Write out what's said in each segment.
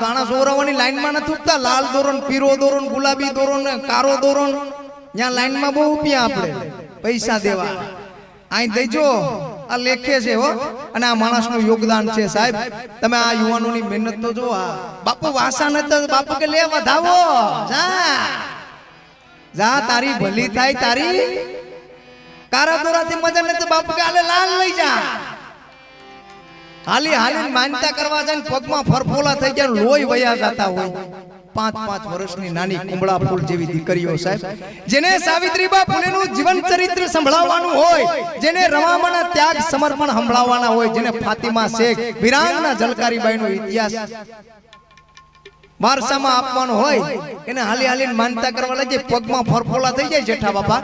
દાણા સોરાવાની લાઈનમાં નથી ઉઠતા લાલ દોરણ પીરો દોરણ ગુલાબી દોરણ કારો દોરણ ત્યાં લાઈનમાં બહુ ઉભ્યા આપણે. પૈસા દેવા. અહીં દેજો. આ લેખે છે હો. અને આ માણસનું યોગદાન છે સાહેબ. તમે આ યુવાનોની મહેનત તો જો આ બાપુ વાસા ન બાપુ કે લે વધાવો. જા. જા, તારી ભલી થાય, તારી. કારા દોરાથી મજા નથી બાપુ કે આલે લાલ લઈ જા. હાલી હાલી માનતા કરવા જાય પગમાં ફરફોલા થઈ ગયા લોહી વયા જતા હોય. પાંચ પાંચ વર્ષની નાની કુંબળા ફૂલ જેવી દીકરીઓ સાહેબ જેને સાવિત્રીબા ફૂલેનું જીવન ચરિત્ર સંભળાવવાનું હોય જેને રમામાના ત્યાગ સમર્પણ સંભળાવવાના હોય જેને ફાતિમા શેખ વિરાંગના જલકારીબાઈનો ઇતિહાસ વારસામાં આપવાનો હોય એને હાલી હાલીને માનતા કરવા લાગે પગમાં ફરફોલા થઈ જાય જેઠા બાપા.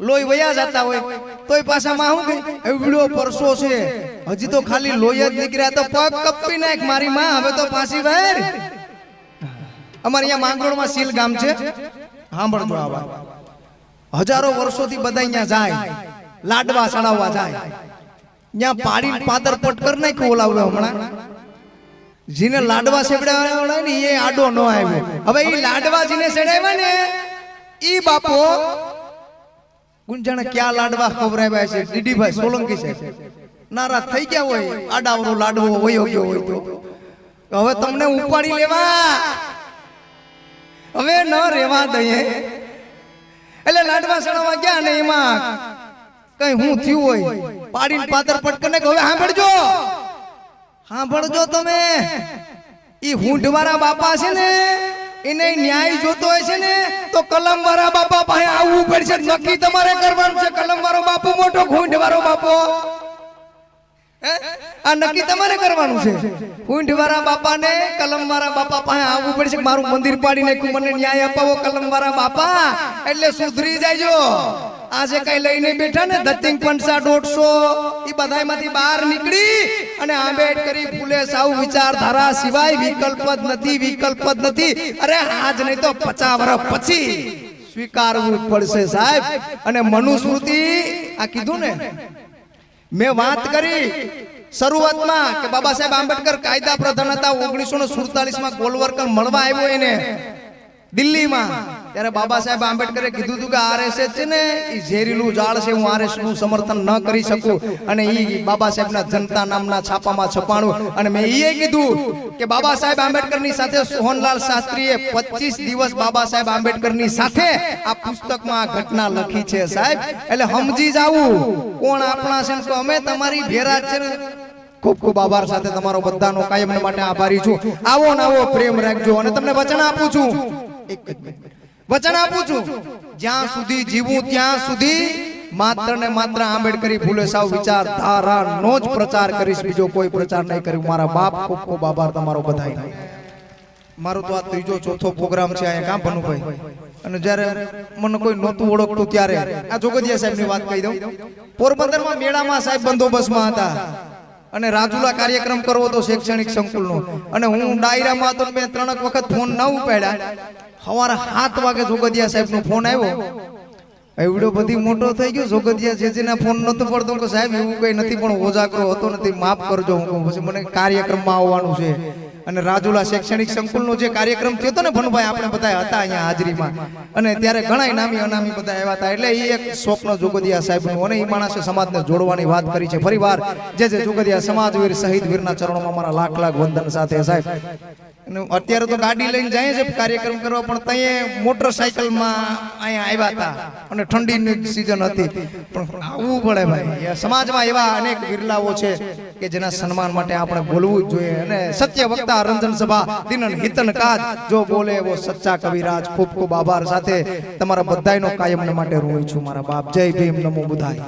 લોહી વયા જતા હોય. તોય પાછામાં શું કે એવડો પરસો છે. હજી તો ખાલી લોહી જ નીકળ્યા તો પગ કપી નાખ મારી માં. હવે તો પાછી વેર અમારે અહીંયા માંગરોળમાં સીલ ગામ છે. સાંભળજો આ વાત. હજારો વર્ષોથી બધા અહીંયા જાય. લાડવા ચડાવવા જાય. ત્યાં પાડી પાદર પટ કર નાખ્યું ઓલાવડે હમણાં. જેને લાડવા સેવડાવ્યા ને, એ આડો ન આવ્યો. હવે એ લાડવા જેને સેડાવ્યા ને, ઈ બાપો ગુંજાણે ક્યાં લાડવા ખવરાવ્યા છે? દીદીભાઈ સોલંકી છે નારા થઈ ગયા હોય આડાવરો લાડવો વયો ગયો હોય તો. હવે તમને ઉપાડી લેવા. હવે ન રેવા દઈએ. એટલે લાડવા સણવા ગયા ને એમાં કઈ હું થયું હોય? પાડીને પાદર પટકને હવે સાંભળજો. સાંભળજો તમે. ઈ હુંઢવાળા બાપા છે ને. એને ન્યાય જોતો હોય છે ને, તો કલમ વાળા બાપા પાસે આવવું પડશે. નક્કી તમારે કરવાનું છે. કલમ વાળો બાપુ મોટો ઘૂંઢ વાળો બાપો? આ નક્કી તમારે કરવાનું છે. ઊંઠ વાળા બાપાને કલમ વાળા બાપા પાસે આવવું પડશે મારું મંદિર પાડી નાખ્યું મને ન્યાય અપાવો કલમ વાળા બાપા. એટલે સુધરી જાયજો. આજે કઈ લઈને બેઠા ને? દત્તિંગ પંચા દોઢસો. બહાર નીકળી અને આંબેડકરી સાવ વિચારધારા સિવાય વિકલ્પ નથી વિકલ્પ નથી. આજ નહીં તો પચાસ વર્ષ પછી સ્વીકારવું પડશે સાહેબ. અને મનુસ્મૃતિ, આ કીધું ને? મેં વાત કરી શરૂઆતમાં કે બાબા સાહેબ આંબેડકર કાયદા પ્રધાન હતા, ઓગણીસો ને સુડતાલીસમાં ગોલવર્કર મળવા આવ્યો એને. દિલ્હીમાં. ત્યારે બાબા સાહેબ આંબેડકરે કીધું હતું કે આરએસએસ છે ને એ ઝેરીલું જાળ છે હું આરએસનું સમર્થન ન કરી શકું. અને એ બાબા સાહેબના જનતા નામના છાપામાં છપાણું. અને મેં એ કીધું કે બાબા સાહેબ આંબેડકરની સાથે સોહનલાલ શાસ્ત્રીએ 25 દિવસ બાબા સાહેબ આંબેડકરની સાથે આ પુસ્તકમાં આ ઘટના લખી છે સાહેબ. એટલે સમજી જાવું કોણ આપણા છે તો અમે તમારી ભેરા છે ને. ખૂબ ખૂબ આભાર સાથે તમારો બધાનો કાયમ માટે આભારી છું. આવો ને આવો પ્રેમ રાખજો અને તમને વચન આપું છું. વચન આપું છું. જ્યાં સુધી જીવું, ત્યાં સુધી માત્ર ને માત્ર આંબેડકરી ભૂલે સાવ વિચારધારાનો જ પ્રચાર કરીશ. બીજો કોઈ પ્રચાર નહીં કર્યું. મારા બાપ ખૂબ ખૂબ આભાર તમારો બધાય મારો તો આ ત્રીજો, ચોથો પ્રોગ્રામ છે અહીંયા. કામ ભનુભાઈ? અને જ્યારે મને કોઈ નહોતું ઓળખતું ત્યારે, આ જોગદિયા સાહેબની વાત કહી દઉં. પોરબંદરમાં મેળામાં સાહેબ બંદોબસ્તમાં હતા. અને રાજુલા કાર્યક્રમ કરવો હતો શૈક્ષણિક સંકુલનો. અને હું ડાયરામાં તો ને મેં ત્રણક વખત ફોન ન ઉપાડ્યા. સવારે સાત વાગે જોગદિયા સાહેબનો ફોન આવ્યો. એવડો બધી મોટો થઈ ગયો, જોગદિયા જેજીના ફોન નતો પડતો કે સાહેબ, એવું કઈ નથી, પણ ઓજાગરો હતો નથી, માફ કરજો, હું પછી મને કાર્યક્રમમાં આવવાનું છે. અને રાજુલા શૈક્ષણિક સંકુલનો જે કાર્યક્રમ થયો ને ભનુભાઈ, આપણે બધા હતા અહીંયા હાજરીમાં. અને ત્યારે ઘણા નામી અનામી બધા આવ્યા હતા. એટલે એ એક સ્વપ્ન જોગદિયા સાહેબનું અને એ માણસે સમાજને જોડવાની વાત કરી છે. ફરીવાર જે જે જોગદિયા સમાજવીર, શહીદ વીરના ચરણોમાં મારા લાખ લાખ વંદન સાથે સાહેબ. અત્યારે તો ગાડી લઈને જાય છે કાર્યક્રમ કરવા, પણ ત્યાં મોટરસાયકલમાં અહીંયા આવ્યા હતા. અને ઠંડીની સિઝન હતી. પણ આવવું પડે ભાઈ. સમાજમાં એવા અનેક વિરલાઓ છે કે જેના સન્માન માટે આપણે બોલવું જ જોઈએ. અને સત્ય વક્તા રંજન સભા, દિનન હિતન કાજ. જો બોલે એવો સચ્ચા કવિરાજ ખૂબ ખૂબ આભાર સાથે તમારા બધાયનો કાયમને માટે રોઈ છું મારા બાપ, જય ભીમ, નમો બુધાય.